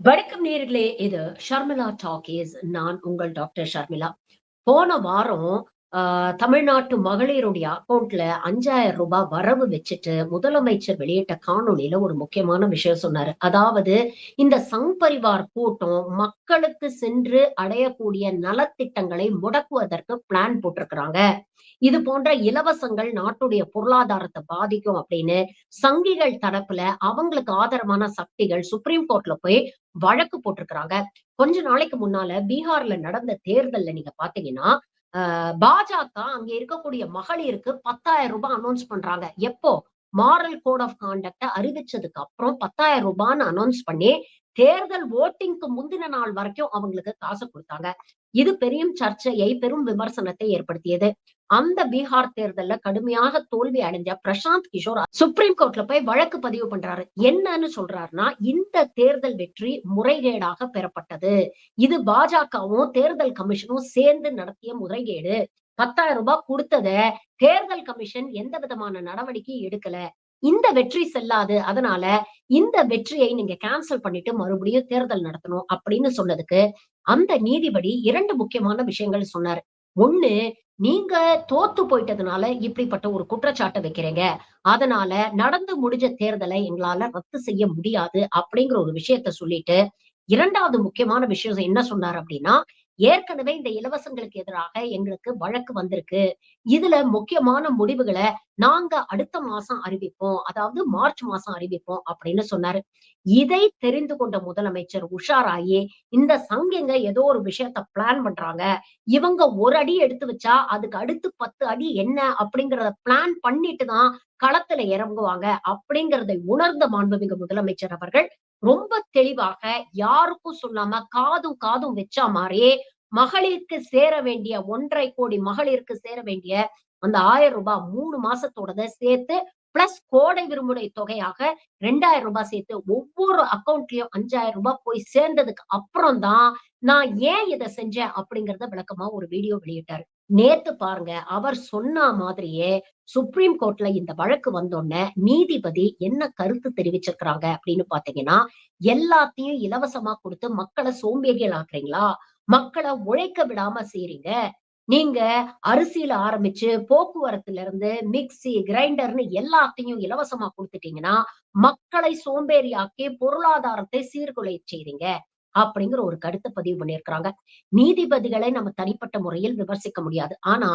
வணக்கம் நேர்களே இது ஷர்மிளா டாக்கீஸ் நான் உங்கள் டாக்டர் ஷர்மிளா. போன வாரம் தமிழ்நாட்டு மகளிருடைய அக்கௌண்ட்ல அஞ்சாயிரம் ரூபாய் வரவு வச்சுட்டு முதலமைச்சர் வெளியிட்ட காணொளியில ஒரு முக்கியமான விஷயம் சொன்னாரு. அதாவது இந்த சங் பரிவார் கூட்டம் மக்களுக்கு சென்று அடையக்கூடிய நலத்திட்டங்களை முடக்குவதற்கு பிளான் போட்டிருக்கிறாங்க. இது போன்ற இலவசங்கள் நாட்டுடைய பொருளாதாரத்தை பாதிக்கும் அப்படின்னு சங்கிகள் தரப்புல அவங்களுக்கு ஆதரவான சக்திகள் சுப்ரீம் கோர்ட்ல போய் வழக்கு போட்டிருக்கிறாங்க. கொஞ்ச நாளைக்கு முன்னால பீகார்ல நடந்த தேர்தல்ல நீங்க பாத்தீங்கன்னா பாஜக அங்க இருக்கக்கூடிய மகளிருக்கு பத்தாயிரம் ரூபாய் அனௌன்ஸ் பண்றாங்க. எப்போ? மாரல் கோட் ஆஃப் கான்டக்ட அறிவிச்சதுக்கு அப்புறம் பத்தாயிரம் ரூபான்னு அனௌன்ஸ் பண்ணி தேர்தல் ஓட்டிங்க்கு முந்தின நாள் வரைக்கும் அவங்களுக்கு காசு கொடுத்தாங்க. இது பெரும் சர்ச்சையை பெரும் விமர்சனத்தை ஏற்படுத்தியது. அந்த பீகார் தேர்தல்ல கடுமையாக தோல்வி அடைஞ்ச பிரசாந்த் கிஷோர் சுப்ரீம் கோர்ட்ல போய் வழக்கு பதிவு பண்றாரு. என்னன்னு சொல்றாருன்னா இந்த தேர்தல் வெற்றி முறைகேடாக பெறப்பட்டது. இது பாஜகவும் தேர்தல் கமிஷனும் சேர்ந்து நடத்திய முறைகேடு. பத்தாயிரம் ரூபாய் கொடுத்தத தேர்தல் கமிஷன் எந்த விதமான நடவடிக்கையும் எடுக்கல. இந்த வெற்றி செல்லாது. அதனால இந்த வெற்றியை நீங்க கேன்சல் பண்ணிட்டு மறுபடியும் தேர்தல் நடத்தணும் அப்படின்னு சொன்னதுக்கு அந்த நீதிபதி இரண்டு முக்கியமான விஷயங்கள் சொன்னாரு. ஒண்ணு நீங்க தோத்து போயிட்டதுனால இப்படிப்பட்ட ஒரு குற்றச்சாட்டை வைக்கிறீங்க. அதனால நடந்து முடிஞ்ச தேர்தலை எங்களால ரத்து செய்ய முடியாது அப்படிங்கிற ஒரு விஷயத்த சொல்லிட்டு இரண்டாவது முக்கியமான விஷயம் என்ன சொன்னார் அப்படின்னா ஏற்கனவே இந்த இலவசங்களுக்கு எதிராக எங்களுக்கு வழக்கு வந்திருக்கு. இதுல முக்கியமான முடிவுகளை நாங்க அடுத்த மாசம் அறிவிப்போம். அதாவது மார்ச் மாசம் அறிவிப்போம் அப்படின்னு சொன்னாரு. இதை தெரிந்து கொண்ட முதலமைச்சர் உஷாராயி இந்த சங்கங்க ஏதோ ஒரு விஷயத்த பிளான் பண்றாங்க. இவங்க ஒரு அடி எடுத்து வச்சா அதுக்கு அடுத்து பத்து அடி என்ன அப்படிங்கறத பிளான் பண்ணிட்டு தான் களத்துல இறங்குவாங்க அப்படிங்கறதை உணர்ந்த மாண்புமிகு முதலமைச்சர் அவர்கள் ரொம்ப தெளிவாக யாருக்கும் சொல்லாம காதும் காதும் வச்சா மாதிரியே மகளிருக்கு சேர வேண்டிய ஒன்றரை கோடி மகளிருக்கு சேர வேண்டிய அந்த ஆயிரம் ரூபாய் மூணு மாசத்தோடத சேர்த்து பிளஸ் கோடை விரும்புடை தொகையாக ரெண்டாயிரம் ரூபாய் சேர்த்து ஒவ்வொரு அக்கௌண்ட்லயும் அஞ்சாயிரம் ரூபாய் போய் சேர்ந்ததுக்கு அப்புறம் தான் நான் ஏன் இதை செஞ்சேன் அப்படிங்கறத விளக்கமா ஒரு வீடியோ வெளியிட்டாரு. நேத்து பாருங்க அவர் சொன்ன மாதிரியே சுப்ரீம் கோர்ட்ல இந்த வழக்கு வந்தோடனே நீதிபதி என்ன கருத்து தெரிவிச்சிருக்கிறாங்க அப்படின்னு பாத்தீங்கன்னா எல்லாத்தையும் இலவசமா கொடுத்து மக்களை சோம்பேறிகள் ஆக்குறீங்களா? மக்களை உழைக்க விடாம செய்றீங்க. நீங்க அரிசியில ஆரம்பிச்சு போக்குவரத்துல இருந்து மிக்சி கிரைண்டர்னு எல்லாத்தையும் இலவசமா கொடுத்துட்டீங்கன்னா மக்களை சோம்பேறியாக்கி பொருளாதாரத்தை சீர்குலை செய்றீங்க. அப்படிங்கிற ஒரு கருத்தை பதிவு பண்ணியிருக்கிறாங்க. நீதிபதிகளை நம்ம தனிப்பட்ட முறையில் விமர்சிக்க முடியாது. ஆனா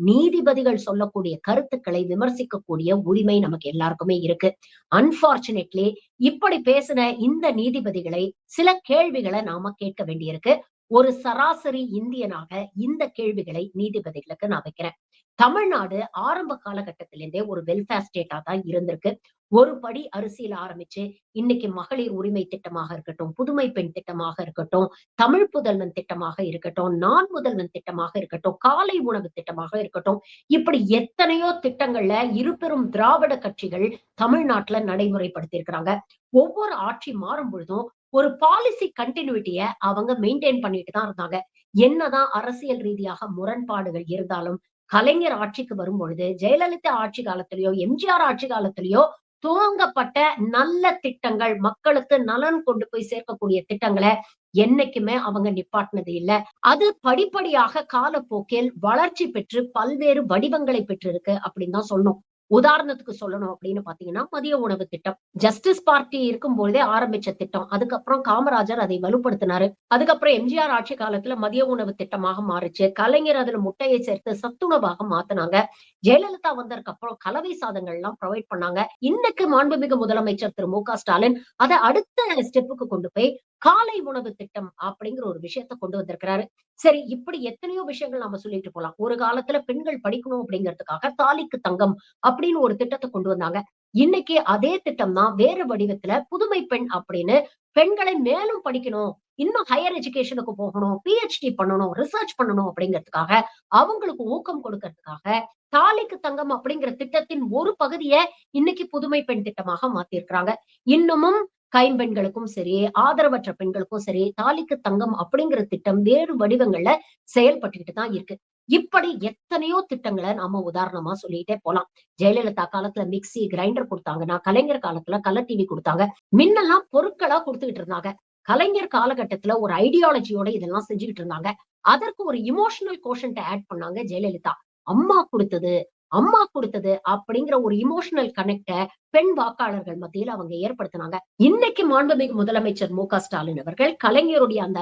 நீதிபதிகள் சொல்லக்கூடிய கருத்துக்களை விமர்சிக்கக்கூடிய உரிமை நமக்கு எல்லாருக்குமே இருக்கு. அன்பார்ச்சுனேட்லி இப்படி பேசின இந்த நீதிபதிகளை சில கேள்விகளை நாம கேட்க வேண்டியிருக்கு. ஒரு சராசரி இந்தியனாக இந்த கேள்விகளை நீதிபதிகளுக்கு நான் வைக்கிறேன். தமிழ்நாடு ஆரம்ப காலகட்டத்திலிருந்தே ஒரு வெல்ஃபேர் ஸ்டேட்டா தான் இருந்திருக்கு. ஒரு படி அரசியல் ஆரம்பிச்சு இன்னைக்கு மகளிர் உரிமை திட்டமாக இருக்கட்டும் புதுமை பெண் திட்டமாக இருக்கட்டும் தமிழ் புதல்வன் திட்டமாக இருக்கட்டும் நான் முதல்வன் திட்டமாக இருக்கட்டும் காலை உணவு திட்டமாக இருக்கட்டும் இப்படி எத்தனையோ திட்டங்கள்ல இருபெரும் திராவிட கட்சிகள் தமிழ்நாட்டுல நடைமுறைப்படுத்தி இருக்கிறாங்க ஒவ்வொரு ஆட்சி மாறும் பொழுதும் ஒரு பாலிசி கண்டினியூட்டிய அவங்க மெயின்டைன் பண்ணிட்டு தான் இருந்தாங்க. என்னதான் அரசியல் ரீதியாக முரண்பாடுகள் இருந்தாலும் கலைஞர் ஆட்சிக்கு வரும் பொழுது ஜெயலலிதா ஆட்சி காலத்திலயோ எம்ஜிஆர் ஆட்சி காலத்திலயோ துவங்கப்பட்ட நல்ல திட்டங்கள் மக்களுக்கு நலன் கொண்டு போய் சேர்க்கக்கூடிய திட்டங்களை என்னைக்குமே அவங்க நிப்பாட்டினது இல்ல. அது படிப்படியாக காலப்போக்கில் வளர்ச்சி பெற்று பல்வேறு வடிவங்களை பெற்றிருக்கு அப்படின்னு தான் சொன்னோம் உதாரணத்துக்கு சொல்லணும் அப்படின்னு பாத்தீங்கன்னா மதிய உணவு திட்டம். ஜஸ்டிஸ் பார்ட்டி இருக்கும் பொழுதே ஆரம்பிச்ச திட்டம். அதுக்கப்புறம் காமராஜர் அதை வலுப்படுத்தினாரு. அதுக்கப்புறம் எம்ஜிஆர் ஆட்சி காலத்துல மதிய உணவு திட்டமாக மாறுச்சு. கலைஞர் அதுல முட்டையை சேர்த்து சத்துணவாக மாத்தினாங்க. ஜெயலலிதா வந்ததுக்கு அப்புறம் கலவை சாதங்கள் எல்லாம் ப்ரொவைட் பண்ணாங்க. இன்னைக்கு மாண்புமிகு முதலமைச்சர் திரு மு க ஸ்டாலின் அதை அடுத்த ஸ்டெப்புக்கு கொண்டு போய் காலை உணவு திட்டம் அப்படிங்கிற ஒரு விஷயத்த கொண்டு வந்திருக்கிறாரு. சரி இப்படி எத்தனையோ விஷயங்கள் நம்ம சொல்லிட்டு போலாம். ஒரு காலத்துல பெண்கள் படிக்கணும் அப்படிங்கிறதுக்காக தாலிக்கு தங்கம் அப்படின்னு ஒரு திட்டத்தை கொண்டு வந்தாங்க. இன்னைக்கு அதே திட்டம் தான் வேறு வடிவத்துல புதுமை பெண் அப்படின்னு பெண்களை மேலும் படிக்கணும் இன்னும் ஹையர் எஜுகேஷனுக்கு போகணும் பிஹெச்டி பண்ணணும் ரிசர்ச் பண்ணணும் அப்படிங்கிறதுக்காக அவங்களுக்கு ஊக்கம் கொடுக்கறதுக்காக தாலிக்கு தங்கம் அப்படிங்கிற திட்டத்தின் ஒரு பகுதியை இன்னைக்கு புதுமை பெண் திட்டமாக மாத்திருக்கிறாங்க. இன்னமும் கைம்பெண்களுக்கும் சரி ஆதரவற்ற பெண்களுக்கும் சரி தாலிக்கு தங்கம் அப்படிங்கிற திட்டம் வேறு வடிவங்கள்ல செயல்பட்டுக்கிட்டு தான் இருக்கு. இப்படி எத்தனையோ திட்டங்களை நாம உதாரணமா சொல்லிட்டே போலாம். ஜெயலலிதா காலத்துல மிக்சி கிரைண்டர் கொடுத்தாங்கன்னா கலைஞர் காலத்துல கலர் டிவி கொடுத்தாங்க. முன்னெல்லாம் பொருட்களா கொடுத்துக்கிட்டு இருந்தாங்க. கலைஞர் காலகட்டத்துல ஒரு ஐடியாலஜியோட இதெல்லாம் செஞ்சுக்கிட்டு இருந்தாங்க. அதற்கு ஒரு இமோஷனல் கோஷன்ட் ஆட் பண்ணாங்க ஜெயலலிதா. அம்மா கொடுத்தது அம்மா கொடுத்தது அப்படிங்கிற ஒரு இமோஷனல் கனெக்ட பெண் வாக்காளர்கள் மத்தியில் அவங்க ஏற்படுத்தினாங்க. இன்னைக்கு மாண்புமிகு முதலமைச்சர் மு க ஸ்டாலின் அவர்கள் கலைஞருடைய அந்த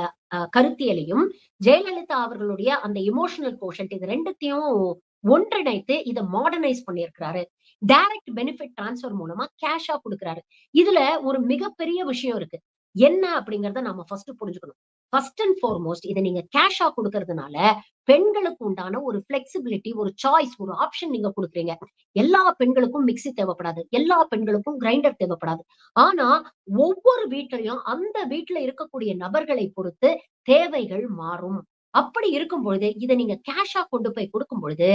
கருத்தியலையும் ஜெயலலிதா அவர்களுடைய அந்த இமோஷனல் கோஷன்ட் இது ரெண்டுத்தையும் ஒன்றிணைத்து இதை மாடர்னைஸ் பண்ணியிருக்கிறாரு. டைரக்ட் பெனிஃபிட் டிரான்ஸ்ஃபர் மூலமா கேஷா கொடுக்கிறாரு. இதுல ஒரு மிகப்பெரிய விஷயம் இருக்கு. என்ன அப்படிங்கறத நாம ஃபர்ஸ்ட் புரிஞ்சுக்கணும். ஃபர்ஸ்ட் அண்ட் ஃபார்மோஸ்ட் இதை நீங்க கேஷா கொடுக்கறதுனால பெண்களுக்கு உண்டான ஒரு பிளெக்சிபிலிட்டி ஒரு சாய்ஸ் ஒரு ஆப்ஷன் நீங்க கொடுக்குறீங்க. எல்லா பெண்களுக்கும் மிக்ஸி தேவைப்படாது. எல்லா பெண்களுக்கும் கிரைண்டர் தேவைப்படாது. ஆனா ஒவ்வொரு வீட்டிலையும் அந்த வீட்டுல இருக்கக்கூடிய நபர்களை பொறுத்து தேவைகள் மாறும். அப்படி இருக்கும் பொழுது இதை நீங்க கேஷா கொண்டு போய் கொடுக்கும் பொழுது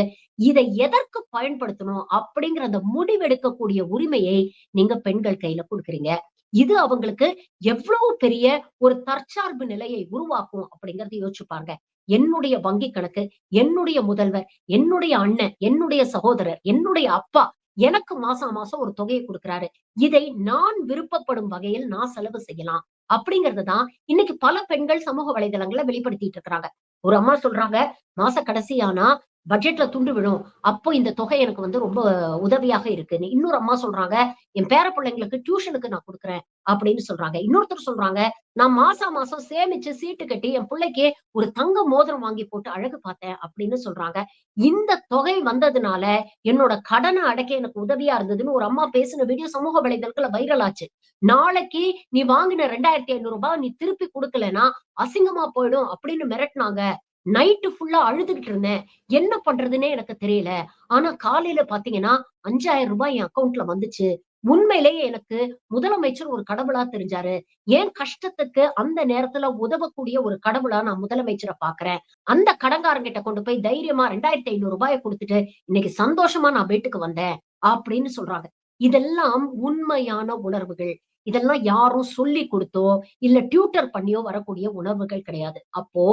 இதை எதற்கு பயன்படுத்தணும் அப்படிங்கிற அந்த முடிவெடுக்கக்கூடிய உரிமையை நீங்க பெண்கள் கையில கொடுக்குறீங்க. இது அவங்களுக்கு எவ்வளவு பெரிய ஒரு தற்சார்பு நிலையை உருவாக்கும் அப்படிங்கறத யோசிச்சு பாருங்க. என்னுடைய வங்கி கணக்கு என்னுடைய முதல்வர் என்னுடைய அண்ணன் என்னுடைய சகோதரர் என்னுடைய அப்பா எனக்கு மாசம் மாசம் ஒரு தொகையை கொடுக்குறாரு. இதை நான் விருப்பப்படும் வகையில் நான் செலவு செய்யலாம். அப்படிங்கறது தான் இன்னைக்கு பல பெண்கள் சமூக வலைதளங்களை வெளிப்படுத்திட்டு இருக்கிறாங்க. ஒரு அம்மா சொல்றாங்க மாச கடைசியானா பட்ஜெட்ல துண்டு விழும். அப்போ இந்த தொகை எனக்கு வந்து ரொம்ப உதவியாக இருக்குன்னு. இன்னொரு அம்மா சொல்றாங்க என் பேர பிள்ளைங்களுக்கு டியூஷனுக்கு நான் கொடுக்குறேன். அப்படின்னு சொல்றாங்க. இன்னொருத்தர் சொல்றாங்க நான் மாசம் மாசம் சேமிச்சு சீட்டு கட்டி என் பிள்ளைக்கு ஒரு தங்க மோதிரம் வாங்கி போட்டு அழகு பார்த்தேன். அப்படின்னு சொல்றாங்க. இந்த தொகை வந்ததுனால என்னோட கடனை அடைக்க எனக்கு உதவியா இருந்ததுன்னு ஒரு அம்மா பேசின வீடியோ சமூக வலைதளத்துல வைரல் ஆச்சு. நாளைக்கு நீ வாங்கின ரெண்டாயிரத்தி ஐநூறு ரூபாய் நீ திருப்பி கொடுக்கலன்னா அசிங்கமா போயிடும் அப்படின்னு மிரட்டினாங்க. நைட்டு ஃபுல்லா அழுதுகிட்டு இருந்தேன். என்ன பண்றதுன்னே எனக்கு தெரியல. ஆனா காலையில பாத்தீங்கன்னா அஞ்சாயிரம் ரூபாய் என் அக்கௌண்ட்ல வந்துச்சு. உண்மையிலேயே எனக்கு முதலமைச்சர் ஒரு கடவுளா தெரிஞ்சாரு. என் கஷ்டத்துக்கு அந்த நேரத்துல உதவக்கூடிய ஒரு கடவுளா நான் முதலமைச்சரை பாக்குறேன்? அந்த கடங்காரங்கிட்ட கொண்டு போய் தைரியமா ரெண்டாயிரத்தி ஐநூறு ரூபாயை கொடுத்துட்டு இன்னைக்கு சந்தோஷமா நான் வீட்டுக்கு வந்தேன் அப்படின்னு சொல்றாங்க. இதெல்லாம் உண்மையான உணர்வுகள். இதெல்லாம் யாரும் சொல்லி கொடுத்தோ இல்ல டியூட்டர் பண்ணியோ வரக்கூடிய உணர்வுகள் கிடையாது. அப்போ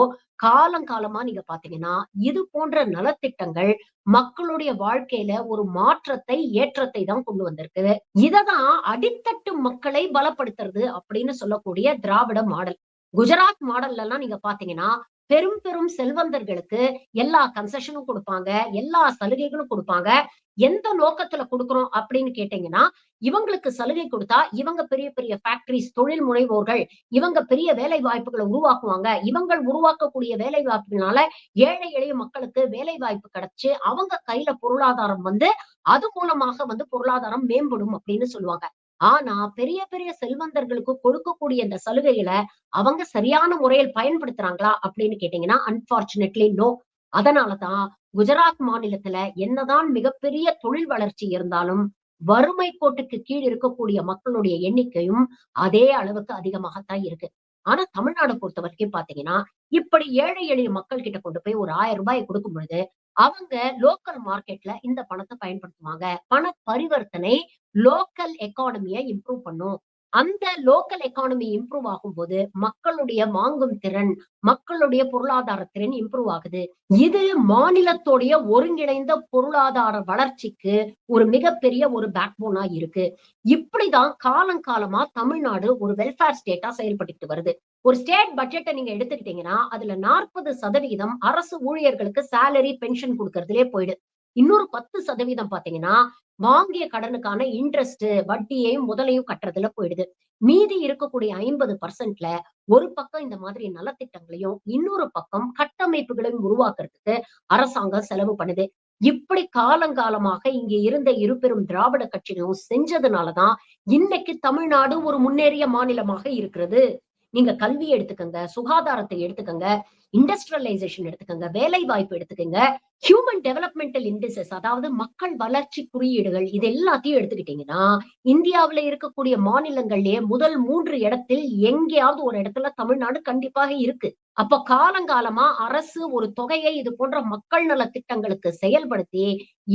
காலங்காலமா நீங்க பாத்தீங்கன்னா இது போன்ற நலத்திட்டங்கள் மக்களுடைய வாழ்க்கையில ஒரு மாற்றத்தை ஏற்றத்தை தான் கொண்டு வந்திருக்கு. இததான் அடித்தட்டு மக்களை பலப்படுத்துறது அப்படின்னு சொல்லக்கூடிய திராவிட மாடல். குஜராத் மாடல்ல எல்லாம் நீங்க பாத்தீங்கன்னா பெரும் பெரும் செல்வந்தர்களுக்கு எல்லா கன்செஷனும் கொடுப்பாங்க எல்லா சலுகைகளும் கொடுப்பாங்க. எந்த நோக்கத்துல கொடுக்குறோம் அப்படின்னு கேட்டீங்கன்னா இவங்களுக்கு சலுகை கொடுத்தா இவங்க பெரிய பெரிய ஃபேக்டரிஸ் தொழில் முனைவோர்கள் இவங்க பெரிய வேலை வாய்ப்புகளை உருவாக்குவாங்க. இவங்கள் உருவாக்கக்கூடிய வேலை வாய்ப்புனால ஏழை எளிய மக்களுக்கு வேலை வாய்ப்பு கிடைச்சு அவங்க கையில பொருளாதாரம் வந்து அது மூலமாக வந்து பொருளாதாரம் மேம்படும் அப்படின்னு சொல்லுவாங்க. ஆனா பெரிய பெரிய செல்வந்தர்களுக்கு கொடுக்கக்கூடிய இந்த சலுகைகளை அவங்க சரியான முறையில் பயன்படுத்துறாங்களா அப்படின்னு கேட்டீங்கன்னா அன்பார்ச்சுனேட்லி நோ அதனாலதான் குஜராத் மாநிலத்துல என்னதான் மிகப்பெரிய தொழில் வளர்ச்சி இருந்தாலும் வறுமை கோட்டுக்கு கீழ் இருக்கக்கூடிய மக்களுடைய எண்ணிக்கையும் அதே அளவுக்கு அதிகமாகத்தான் இருக்கு. ஆனா தமிழ்நாடு பொறுத்த வரைக்கும் பாத்தீங்கன்னா இப்படி ஏழை எளிய மக்கள் கிட்ட கொண்டு போய் ஒரு ஆயிரம் ரூபாய் கொடுக்கும் பொழுது அவங்க லோக்கல் மார்க்கெட்ல இந்த பணத்தை பயன்படுத்துவாங்க. பண பரிவர்த்தனை லோக்கல் எக்கானமியை இம்ப்ரூவ் பண்ணும். அந்த லோக்கல் எக்கானமி இம்ப்ரூவ் ஆகும்போது மக்களுடைய வாங்கும் திறன் மக்களுடைய பொருளாதார திறன் இம்ப்ரூவ் ஆகுது. இது மாநிலத்துடைய ஒருங்கிணைந்த பொருளாதார வளர்ச்சிக்கு ஒரு மிகப்பெரிய ஒரு பேக்போனா இருக்கு. இப்படிதான் காலங்காலமா தமிழ்நாடு ஒரு வெல்ஃபேர் ஸ்டேட்டா செயல்பட்டு வருது. ஒரு ஸ்டேட் பட்ஜெட்டை நீங்க எடுத்துக்கிட்டீங்கன்னா அதுல நாற்பது சதவீதம் அரசு ஊழியர்களுக்கு சேலரி பென்ஷன் கொடுக்கறதுலே போயிடு இன்னொரு பத்து சதவீதம் பாத்தீங்கன்னா வாங்கிய கடனுக்கான இன்ட்ரெஸ்ட் வட்டியையும் முதலையும் கட்டுறதுல போயிடுது. மீதி இருக்கக்கூடிய ஐம்பது பர்சன்ட்ல ஒரு பக்கம் இந்த மாதிரி நலத்திட்டங்களையும் இன்னொரு பக்கம் கட்டமைப்புகளையும் உருவாக்குறதுக்கு அரசாங்கம் செலவு பண்ணுது. இப்படி காலங்காலமாக இங்க இருந்த இருபெரும் திராவிட கட்சிகளும் செஞ்சதுனாலதான் இன்னைக்கு தமிழ்நாடு ஒரு முன்னேறிய மாநிலமாக இருக்கிறது. நீங்க கல்வி எடுத்துக்கங்க சுகாதாரத்தை எடுத்துக்கங்க இண்டஸ்ட்ரியலைசேஷன் எடுத்துக்கங்க வேலை வாய்ப்பு எடுத்துக்கங்க ஹியூமன் டெவலப்மெண்டல் இண்டிசஸ் அதாவது மக்கள் வளர்ச்சி குறியீடுகள் இது எல்லாத்தையும் எடுத்துக்கிட்டீங்கன்னா இந்தியாவுல இருக்கக்கூடிய மாநிலங்கள்லயே முதல் மூன்று இடத்தில் எங்கேயாவது ஒரு இடத்துல தமிழ்நாடு கண்டிப்பாக இருக்கு. அப்ப காலங்காலமா அரசு ஒரு தொகையை இது போன்ற மக்கள் நல திட்டங்களுக்கு செயல்படுத்தி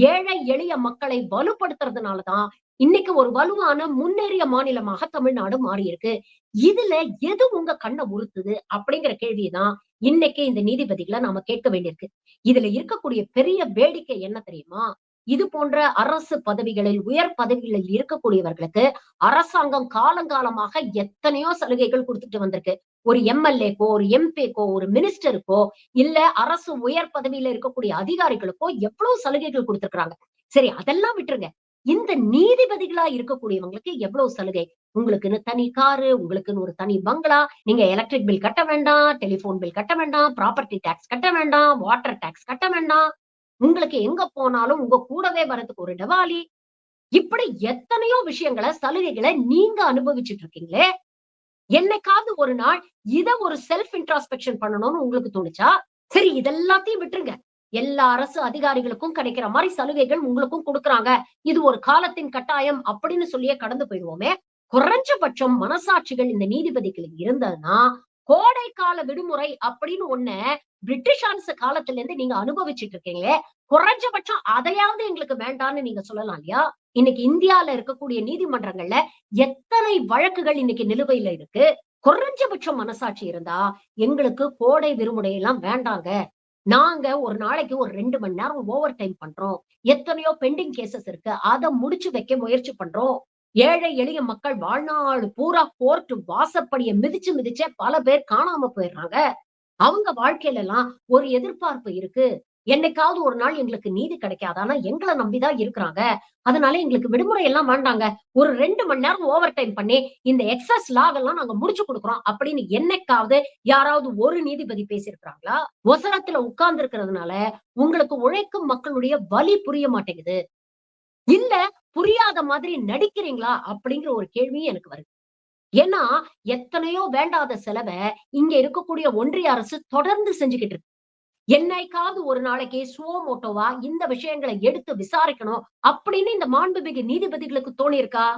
ஏழை எளிய மக்களை வலுப்படுத்துறதுனாலதான் இன்னைக்கு ஒரு வலுவான முன்னேறிய மாநிலமாக தமிழ்நாடு மாறி இருக்கு இதுல எது உங்க கண்ணை உறுத்துது அப்படிங்கிற கேள்விதான் இன்னைக்கு இந்த நீதிபதிகளை நாம கேட்க வேண்டியிருக்கு. இதுல இருக்கக்கூடிய பெரிய வேடிக்கை என்ன தெரியுமா? இது போன்ற அரசு பதவிகளில் உயர் பதவிகளில் இருக்கக்கூடியவர்களுக்கு அரசாங்கம் காலங்காலமாக எத்தனையோ சலுகைகள் கொடுத்துட்டு வந்திருக்கு. ஒரு எம்எல்ஏக்கோ ஒரு எம்பிக்கோ ஒரு மினிஸ்டருக்கோ இல்ல அரசு உயர் பதவியில இருக்கக்கூடிய அதிகாரிகளுக்கோ எவ்வளவு சலுகைகள் கொடுத்திருக்கிறாங்க. சரி அதெல்லாம் விட்டுருங்க. இந்த நீதிபதிகளா இருக்கக்கூடியவங்களுக்கு எவ்வளவு சலுகை? உங்களுக்குன்னு தனி காரு உங்களுக்குன்னு ஒரு தனி பங்களா நீங்க எலக்ட்ரிக் பில் கட்ட வேண்டாம் டெலிபோன் பில் கட்ட வேண்டாம் ப்ராப்பர்ட்டி டாக்ஸ் கட்ட வேண்டாம் வாட்டர் டாக்ஸ் கட்ட வேண்டாம். உங்களுக்கு எங்க போனாலும் உங்க கூடவே வரதுக்கு ஒரு டவாலி. இப்படி எத்தனையோ விஷயங்களை சலுகைகளை நீங்க அனுபவிச்சுட்டு இருக்கீங்களே? என்னைக்காவது ஒரு நாள் இத ஒரு செல்ஃப் இன்ட்ராஸ்பெக்ஷன் பண்ணணும்னு உங்களுக்கு தோணுச்சா? சரி இதெல்லாத்தையும் விட்டுருங்க. எல்லா அரசு அதிகாரிகளுக்கும் கிடைக்கிற மாதிரி சலுகைகள் உங்களுக்கும் கொடுக்கறாங்க. இது ஒரு காலத்தின் கட்டாயம் அப்படின்னு சொல்லியே கடந்து போயிடுவோமே. குறைஞ்சபட்சம் மனசாட்சிகள் இந்த நீதிபதிகளுக்கு இருந்ததுன்னா கோடை கால விடுமுறை அப்படின்னு ஒண்ணு பிரிட்டிஷ் அரசு காலத்துல இருந்து நீங்க அனுபவிச்சுட்டு இருக்கீங்களே. குறைஞ்சபட்சம் அதையாவது எங்களுக்கு வேண்டாம்னு நீங்க சொல்லலாம் இல்லையா? இன்னைக்கு இந்தியால இருக்கக்கூடிய நீதிமன்றங்கள்ல எத்தனை வழக்குகள் இன்னைக்கு நிலுவையில இருக்கு? குறைஞ்சபட்சம் மனசாட்சி இருந்தா எங்களுக்கு கோடை விடுமுறை எல்லாம் வேண்டாங்க. நாங்க ஒரு நாளைக்கு ஒரு ரெண்டு மணி நேரம் ஓவர் டைம் பண்றோம். எத்தனையோ பெண்டிங் கேசஸ் இருக்கு. அதை முடிச்சு வைக்க முயற்சி பண்றோம். ஏழை எளிய மக்கள் வாழ்நாள் பூரா கோர்ட் வாசப்படிய மிதிச்சு மிதிச்சே பல பேர் காணாம போயிடுறாங்க. அவங்க வாழ்க்கையில எல்லாம் ஒரு எதிர்பார்ப்பு இருக்கு. என்னைக்காவது ஒரு நாள் எங்களுக்கு நீதி கிடைக்காது. ஆனா எங்களை நம்பிதான் இருக்கிறாங்க. அதனால எங்களுக்கு விடுமுறை எல்லாம் வேண்டாங்க. ஒரு ரெண்டு மணி நேரம் ஓவர் டைம் பண்ணி இந்த எக்ஸஸ் லாக் எல்லாம் நாங்க முடிச்சு கொடுக்குறோம் அப்படின்னு என்னைக்காவது யாராவது ஒரு நீதிபதி பேசியிருக்கிறாங்களா? ஒசரத்துல உட்கார்ந்து இருக்கிறதுனால உங்களுக்கு உழைக்கும் மக்களுடைய வலி புரிய மாட்டேங்குது. இல்ல புரியாத மாதிரி நடிக்கிறீங்களா? அப்படிங்கிற ஒரு கேள்வியும் எனக்கு வருது. ஏன்னா எத்தனையோ வேண்டாத செலவை இங்க இருக்கக்கூடிய ஒன்றிய அரசு தொடர்ந்து செஞ்சுக்கிட்டு இருக்கு. என்னைக்காவது ஒரு நாளைக்கு சுவோமோட்டோவா இந்த விஷயங்களை எடுத்து விசாரிக்கணும் அப்படின்னு இந்த மாண்புமிகு நீதிபதிகளுக்கு தோணியிருக்கா?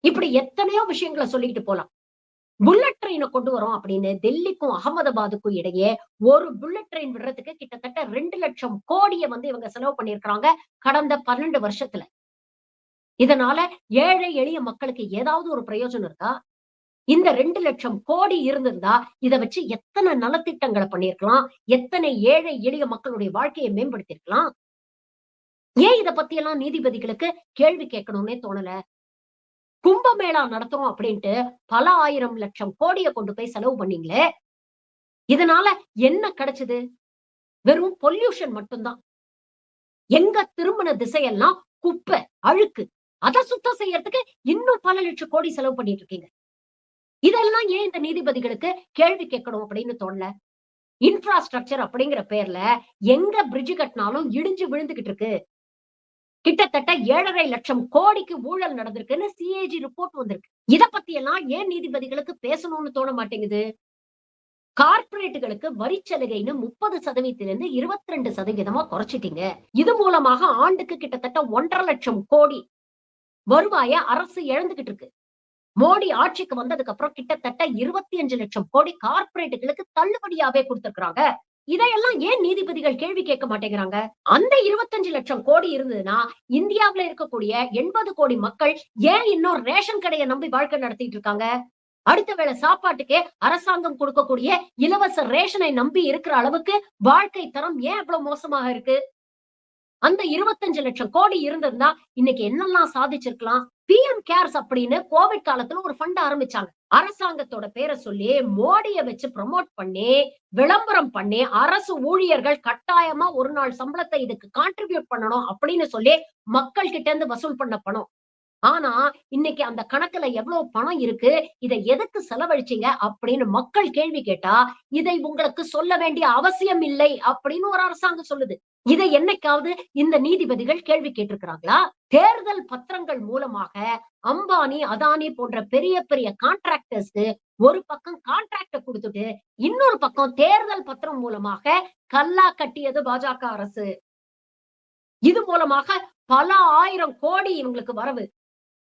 இப்படி எத்தனையோ விஷயங்களை சொல்லிட்டு போலாம். புல்லட் ட்ரெயினை கொண்டு வரோம் அப்படின்னு டெல்லிக்கும் அகமதாபாத்துக்கும் இடையே ஒரு புல்லட் ட்ரெயின் விடுறதுக்கு கிட்டத்தட்ட ரெண்டு லட்சம் கோடியை வந்து இவங்க செலவு பண்ணியிருக்கிறாங்க கடந்த பன்னெண்டு வருஷத்துல. இதனால ஏழை எளிய மக்களுக்கு ஏதாவது ஒரு பிரயோஜனம் இருக்கா? இந்த ரெண்டு லட்சம் கோடி இருந்திருந்தா இதை வச்சு எத்தனை நலத்திட்டங்களை பண்ணிருக்கலாம் எத்தனை ஏழை எளிய மக்களுடைய வாழ்க்கையை மேம்படுத்திருக்கலாம் ஏன் இத பத்தி எல்லாம் நீதிபதிகளுக்கு கேள்வி கேட்கணும்னே தோணல? கும்பமேளா நடத்துறோம் அப்படின்ட்டு பல ஆயிரம் லட்சம் கோடியை கொண்டு போய் செலவு பண்ணீங்களே? இதனால என்ன கிடைச்சது? வெறும் பொல்யூஷன் மட்டும்தான். எங்க திரும்பின திசையெல்லாம் குப்பை அழுக்கு. அதை சுத்தம் செய்யறதுக்கு இன்னும் பல லட்சம் கோடி செலவு பண்ணிட்டு இருக்கீங்க. இதெல்லாம் ஏன் இந்த நீதிபதிகளுக்கு கேள்வி கேட்கணும் அப்படின்னு தோணல? இன்ஃப்ராஸ்ட்ரக்சர் அப்படிங்கிற பேர்ல எங்க பிரிட்ஜ் கட்டினாலும் இடிஞ்சு விழுந்துகிட்டு இருக்கு. கிட்டத்தட்ட ஏழரை லட்சம் கோடிக்கு ஊழல் நடந்திருக்குன்னு சிஏஜி ரிப்போர்ட் வந்திருக்கு. இத பத்தி எல்லாம் ஏன் நீதிபதிகளுக்கு பேசணும்னு தோண மாட்டேங்குது? கார்பரேட்டுகளுக்கு வரி சலுகைன்னு முப்பது சதவீதத்திலிருந்து இருபத்தி ரெண்டு சதவீதமா குறைச்சிட்டீங்க. இது மூலமாக ஆண்டுக்கு கிட்டத்தட்ட ஒன்றரை லட்சம் கோடி வருவாய அரசு இழந்துகிட்டு இருக்கு. மோடி ஆட்சிக்கு வந்ததுக்கு அப்புறம் கிட்டத்தட்ட இருபத்தி அஞ்சு லட்சம் கோடி கார்பரேட்டுகளுக்கு தள்ளுபடியாவே கொடுத்திருக்காங்க இதையெல்லாம் ஏன் நீதிபதிகள் கேள்வி கேட்க மாட்டேங்கிறாங்க? அந்த இருபத்தஞ்சு லட்சம் கோடி இருந்ததுன்னா இந்தியாவுல இருக்கக்கூடிய எண்பது கோடி மக்கள் ஏன் இன்னும் ரேஷன் கடையை நம்பி வாழ்க்கை நடத்திட்டு இருக்காங்க? அடுத்த வேளை சாப்பாட்டுக்கே அரசாங்கம் கொடுக்கக்கூடிய இலவச ரேஷனை நம்பி இருக்கிற அளவுக்கு வாழ்க்கை தரம் ஏன் அவ்வளவு மோசமாக இருக்கு? அந்த இருபத்தஞ்சு லட்சம் கோடி இருந்திருந்தா இன்னைக்கு என்னெல்லாம் சாதிச்சிருக்கலாம்? பிஎம் கேர்ஸ் அப்படின்னு கோவிட் காலத்துல ஒரு ஃபண்ட் ஆரம்பிச்சாங்க. அரசாங்கத்தோட பேரை சொல்லி மோடிய வச்சு ப்ரமோட் பண்ணி விளம்பரம் பண்ணி அரசு ஊழியர்கள் கட்டாயமா ஒரு நாள் சம்பளத்தை இதுக்கு கான்ட்ரிபியூட் பண்ணணும் அப்படின்னு சொல்லி மக்கள் கிட்ட இருந்து வசூல் பண்ண பணம். ஆனா இன்னைக்கு அந்த கணக்குல எவ்வளவு பணம் இருக்கு இதை எதுக்கு செலவழிச்சீங்க அப்படின்னு மக்கள் கேள்வி கேட்டா இதை உங்களுக்கு சொல்ல வேண்டிய அவசியம் இல்லை அப்படின்னு ஒரு அரசாங்கம் சொல்லுது. இதை என்னைக்காவது இந்த நீதிபதிகள் கேள்வி கேட்டிருக்கிறாங்களா? தேர்தல் பத்திரங்கள் மூலமாக அம்பானி அதானி போன்ற பெரிய பெரிய கான்ட்ராக்டர்ஸ்க்கு ஒரு பக்கம் கான்ட்ராக்ட கொடுத்துட்டு இன்னொரு பக்கம் தேர்தல் பத்திரம் மூலமாக கல்லா கட்டியது பாஜக அரசு. இது மூலமாக பல ஆயிரம் கோடி இவங்களுக்கு வரவு.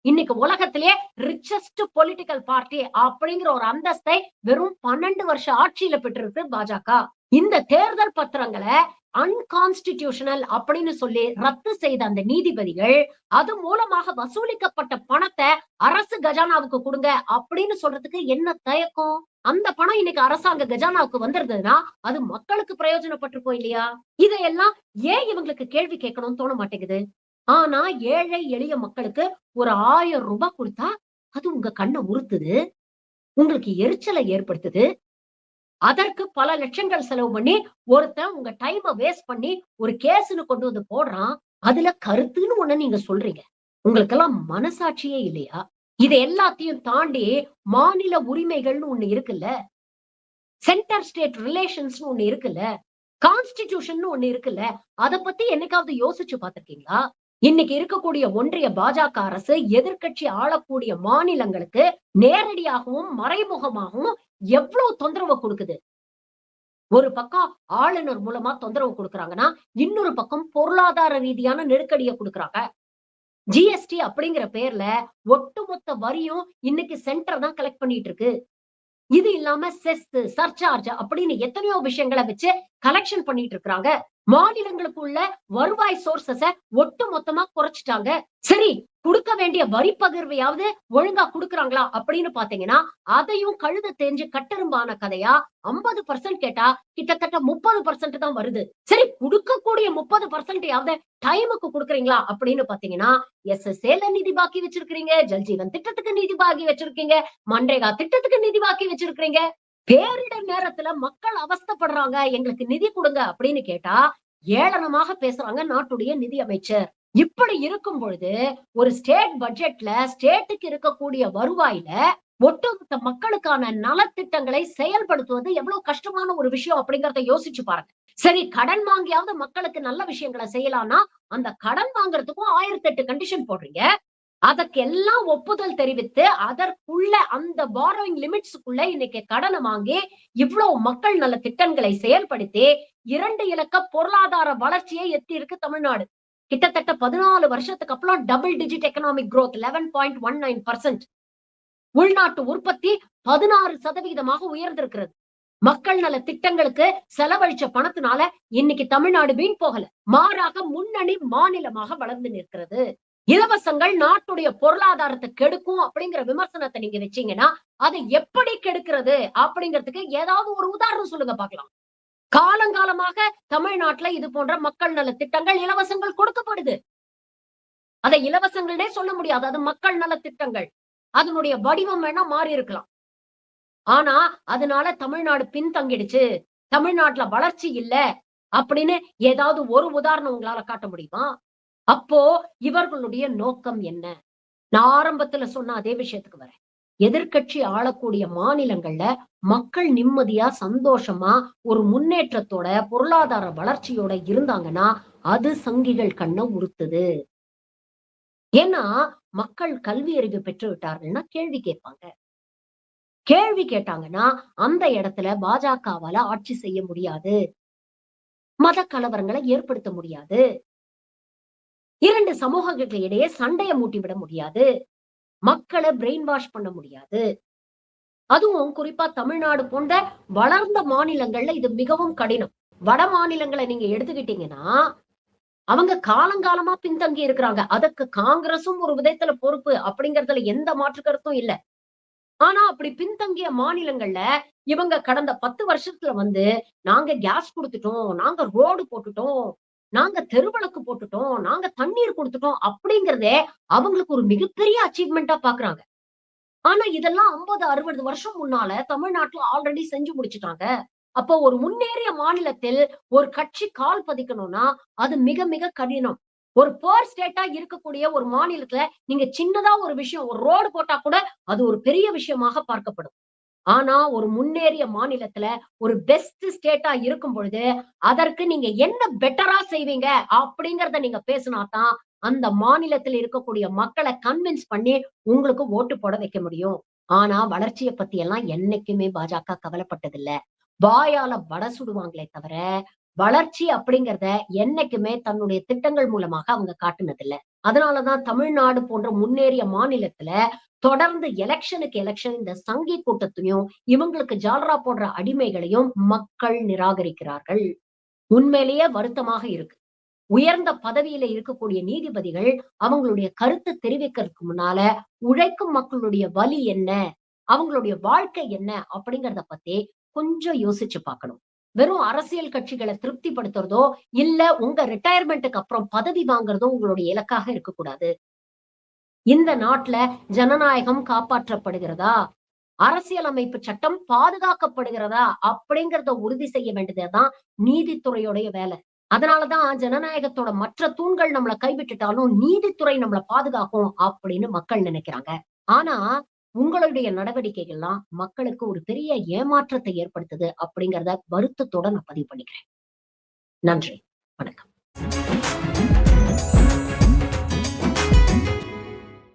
இன்னைக்கு உலகத்திலேயே ரிச்சஸ்ட் பொலிட்டிக்கல் பார்ட்டி அப்படிங்கிற ஒரு அந்தஸ்தை வெறும் பன்னெண்டு வருஷ ஆட்சியில பெற்றிருக்கு பாஜக. இந்த தேர்தல் பத்திரங்களை அன்கான்ஸ்டிடியூஷனல் அப்படின்னு சொல்லி ரத்து செய்த அந்த நீதிபதிகள் அது மூலமாக வசூலிக்கப்பட்ட பணத்தை அரசு கஜானாவுக்கு கொடுங்க அப்படின்னு சொல்றதுக்கு என்ன தயக்கம்? அந்த பணம் இன்னைக்கு அரசாங்க கஜானாவுக்கு வந்திருந்ததுன்னா அது மக்களுக்கு பிரயோஜனப்பட்டிருக்கும் இல்லையா? இதையெல்லாம் ஏன் இவங்களுக்கு கேள்வி கேட்கணும்னு தோண மாட்டேங்குது? ஆனா ஏழை எளிய மக்களுக்கு ஒரு ஆயிரம் ரூபாய் கொடுத்தா அது உங்க கண்ணை உறுத்துது உங்களுக்கு எரிச்சலை ஏற்படுத்துது. அதற்கு பல லட்சங்கள் செலவு பண்ணி ஒருத்தன் உங்க டைமை வேஸ்ட் பண்ணி ஒரு கேஸ்னு கொண்டு வந்து போடுறான். அதுல கருத்துன்னு ஒண்ணு நீங்க சொல்றீங்க. உங்களுக்கெல்லாம் மனசாட்சியே இல்லையா? இது எல்லாத்தையும் தாண்டி மாநில உரிமைகள்னு ஒண்ணு இருக்குல்ல? சென்டர் ஸ்டேட் ரிலேஷன்ஸ்னு ஒண்ணு இருக்குல்ல? கான்ஸ்டிடியூஷன் ஒண்ணு இருக்குல்ல? அத பத்தி என்னைக்காவது யோசிச்சு பாத்திருக்கீங்களா இன்னைக்கு இருக்கக்கூடிய ஒன்றிய பாஜக அரசு எதிர்க்கட்சி ஆளக்கூடிய மாநிலங்களுக்கு நேரடியாகவும் மறைமுகமாகவும் எவ்வளவு தொந்தரவு கொடுக்குது? ஒரு பக்கம் ஆளுநர் மூலமா தொந்தரவு கொடுக்குறாங்கன்னா இன்னொரு பக்கம் பொருளாதார ரீதியான நெருக்கடியை கொடுக்குறாங்க. ஜிஎஸ்டி அப்படிங்கிற பேர்ல ஒட்டுமொத்த வரியும் இன்னைக்கு சென்டர் தான் கலெக்ட் பண்ணிட்டு இருக்கு. இது இல்லாம செஸ் சர்சார்ஜ் அப்படின்னு எத்தனையோ விஷயங்களை வச்சு கலெக்ஷன் பண்ணிட்டு இருக்கிறாங்க. மாநிலங்களுக்குள்ள வருவாய் சோர்சஸ ஒட்டு மொத்தமா குறைச்சிட்டாங்க. சரி கொடுக்க வேண்டிய வரி பகிர்வையாவது ஒழுங்கா குடுக்கறாங்களா அப்படின்னு பாத்தீங்கன்னா அதையும் கழுத தெரிஞ்சு கட்டெரும்பான கதையா ஐம்பது பர்சன்ட் கேட்டா கிட்டத்தட்ட முப்பது பர்சன்ட் தான் வருது. சரி கொடுக்கக்கூடிய முப்பது பர்சன்ட்யாவது டைமுக்கு கொடுக்குறீங்களா அப்படின்னு பாத்தீங்கன்னா எஸ் எஸ் ஏல நிதி பாக்கி வச்சிருக்கீங்க ஜல்ஜீவன் திட்டத்துக்கு நிதி பாக்கி வச்சிருக்கீங்க மன்ரேகா திட்டத்துக்கு நிதி பாக்கி வச்சிருக்கீங்க பேரிடர் நேரத்துல மக்கள் அவஸ்தப்படுறாங்க எங்களுக்கு நிதி கொடுங்க அப்படின்னு கேட்டா ஏளனமாக பேசுறாங்க நாட்டுடைய நிதி அமைச்சர். இப்படி இருக்கும் பொழுது ஒரு ஸ்டேட் பட்ஜெட்ல ஸ்டேட்டுக்கு இருக்கக்கூடிய வருவாயில ஒட்டுமொத்த மக்களுக்கான நலத்திட்டங்களை செயல்படுத்துவது எவ்வளவு கஷ்டமான ஒரு விஷயம் அப்படிங்கறத யோசிச்சு பாருங்க. சரி கடன் வாங்கியாவது மக்களுக்கு நல்ல விஷயங்களை செய்யலாம்னா அந்த கடன் வாங்குறதுக்கும் ஆயிரத்தி எட்டு கண்டிஷன் போடுறீங்க. அதற்கெல்லாம் ஒப்புதல் தெரிவித்து அதற்குள்ள அந்த பாரோயிங் லிமிட்ஸுக்குள்ள இன்னைக்கு கடனை வாங்கி இவ்வளவு மக்கள் நல திட்டங்களை செயல்படுத்தி இரண்டு இலக்க பொருளாதார வளர்ச்சியை எத்தி இருக்கு தமிழ்நாடு. கிட்டத்தட்ட பதினாலு வருஷத்துக்கு அப்புறம் double digit economic growth eleven point one nine percent உள்நாட்டு உற்பத்தி பதினாறு சதவிகிதமாக உயர்ந்திருக்கிறது. மக்கள் நல திட்டங்களுக்கு செலவழிச்ச பணத்தினால இன்னைக்கு தமிழ்நாடு வீண் போகல. மாறாக முன்னணி மாநிலமாக வளர்ந்து நிற்கிறது. இலவசங்கள் நாட்டுடைய பொருளாதாரத்தை கெடுக்கும் அப்படிங்கிற விமர்சனத்தை நீங்க வச்சீங்கன்னா அதை எப்படி கெடுக்கிறது அப்படிங்கிறதுக்கு ஏதாவது ஒரு உதாரணம் சொல்லுங்க பார்க்கலாம். காலங்காலமாக தமிழ்நாட்டுல இது போன்ற மக்கள் நல திட்டங்கள் இலவசங்கள் கொடுக்கப்படுது. அதை இலவசங்கள்னே சொல்ல முடியாது. அது மக்கள் நல திட்டங்கள். அதனுடைய வடிவம் வேணா மாறி இருக்கலாம். ஆனா அதனால தமிழ்நாடு பின்தங்கிடுச்சு. தமிழ்நாட்டுல வளர்ச்சி இல்ல அப்படின்னு ஏதாவது ஒரு உதாரணம் உங்களால காட்ட முடியுமா? அப்போ இவர்களுடைய நோக்கம் என்ன? நான் ஆரம்பத்துல சொன்ன அதே விஷயத்துக்கு வரேன். எதிர்கட்சி ஆளக்கூடிய மாநிலங்கள்ல மக்கள் நிம்மதியா சந்தோஷமா ஒரு முன்னேற்றத்தோட பொருளாதார வளர்ச்சியோட இருந்தாங்கன்னா அது சங்கிகள் கண்ணை உறுத்துது. ஏன்னா மக்கள் கல்வி அறிவு பெற்று விட்டார்கள்னா கேள்வி கேட்பாங்க. கேள்வி கேட்டாங்கன்னா அந்த இடத்துல பாஜகவால ஆட்சி செய்ய முடியாது. மத கலவரங்களை ஏற்படுத்த முடியாது. இரண்டு சமூகங்களுக்கு இடையே சண்டையை மூட்டி விட முடியாது. மக்களை பிரெயின் வாஷ் பண்ண முடியாது. அதுவும் குறிப்பா தமிழ்நாடு போன்ற வளர்ந்த மாநிலங்கள்ல இது மிகவும் கடினம். வட மாநிலங்களை நீங்க எடுத்துக்கிட்டீங்கன்னா அவங்க காலங்காலமா பின்தங்கி இருக்கிறாங்க. அதுக்கு காங்கிரசும் ஒரு விதத்துல பொறுப்பு அப்படிங்கறதுல எந்த மாற்று கருத்தும் இல்ல. ஆனா அப்படி பின்தங்கிய மாநிலங்கள்ல இவங்க கடந்த பத்து வருஷத்துல வந்து நாங்க கேஸ் கொடுத்துட்டோம் நாங்க ரோடு போட்டுட்டோம் நாங்க தெருவிளக்கு போட்டுட்டோம் நாங்க தண்ணீர் கொடுத்துட்டோம் அப்படிங்கறதே அவங்களுக்கு ஒரு மிகப்பெரிய அச்சீவ்மெண்டா பாக்குறாங்க. ஆனா இதெல்லாம் ஐம்பது அறுபது வருஷம் முன்னால தமிழ்நாட்டுல ஆல்ரெடி செஞ்சு முடிச்சுட்டாங்க. அப்போ ஒரு முன்னேறிய மாநிலத்தில் ஒரு கட்சி கால் பதிக்கணும்னா அது மிக மிக கடினம். ஒரு போர் ஸ்டேட்டா இருக்கக்கூடிய ஒரு மாநிலத்துல நீங்க சின்னதா ஒரு விஷயம் ஒரு ரோடு போட்டா கூட அது ஒரு பெரிய விஷயமாக பார்க்கப்படும். ஆனா ஒரு முன்னேறிய மாநிலத்துல ஒரு பெஸ்ட் ஸ்டேட்டா இருக்கும் பொழுது அதற்கு நீங்க என்ன பெட்டரா செய்வீங்க அப்படிங்கறத நீங்க பேசினாதான் அந்த மாநிலத்தில் இருக்கக்கூடிய மக்களை கன்வின்ஸ் பண்ணி உங்களுக்கு ஓட்டு போட வைக்க முடியும். ஆனா வளர்ச்சியை பத்தி எல்லாம் என்னைக்குமே பாஜக கவலைப்பட்டதில்ல. வாயால வடை சுடுவாங்களே தவிர வளர்ச்சி அப்படிங்கறத என்னைக்குமே தன்னுடைய திட்டங்கள் மூலமாக அவங்க காட்டுனதில்ல. அதனாலதான் தமிழ்நாடு போன்ற முன்னேறிய மாநிலத்துல தொடர்ந்து எலெக்ஷனுக்கு எலெக்ஷன் இந்த சங்கி கூட்டத்தையும் இவங்களுக்கு ஜால்ரா போன்ற அடிமைகளையும் மக்கள் நிராகரிக்கிறார்கள். உண்மையிலேயே வருத்தமாக இருக்கு. உயர்ந்த பதவியில இருக்கக்கூடிய நீதிபதிகள் அவங்களுடைய கருத்து தெரிவிக்கிறதுக்கு முன்னால உழைக்கும் மக்களுடைய வலி என்ன? அவங்களுடைய வாழ்க்கை என்ன? அப்படிங்கறத பத்தி கொஞ்சம் யோசிச்சு பார்க்கணும். வெறும் அரசியல் கட்சிகளை திருப்திப்படுத்துறதோ இல்ல உங்க ரிட்டையர்மெண்ட்டுக்கு அப்புறம் பதவி வாங்குறதோ உங்களுடைய இலக்காக இருக்கக்கூடாது. இந்த நாட்டுல ஜனநாயகம் காப்பாற்றப்படுகிறதா? அரசியலமைப்பு சட்டம் பாதுகாக்கப்படுகிறதா? அப்படிங்கறத உறுதி செய்ய வேண்டியதுதான் நீதித்துறையுடைய வேலை. அதனாலதான் ஜனநாயகத்தோட மற்ற தூண்கள் நம்மளை கைவிட்டுட்டாலும் நீதித்துறை நம்மளை பாதுகாக்கும் அப்படின்னு மக்கள் நினைக்கிறாங்க. ஆனா உங்களுடைய நடவடிக்கைகள்லாம் மக்களுக்கு ஒரு பெரிய ஏமாற்றத்தை ஏற்படுத்துது அப்படிங்கிறத வருத்தத்தோட நான் பதிவு பண்ணிக்கிறேன். நன்றி. வணக்கம்.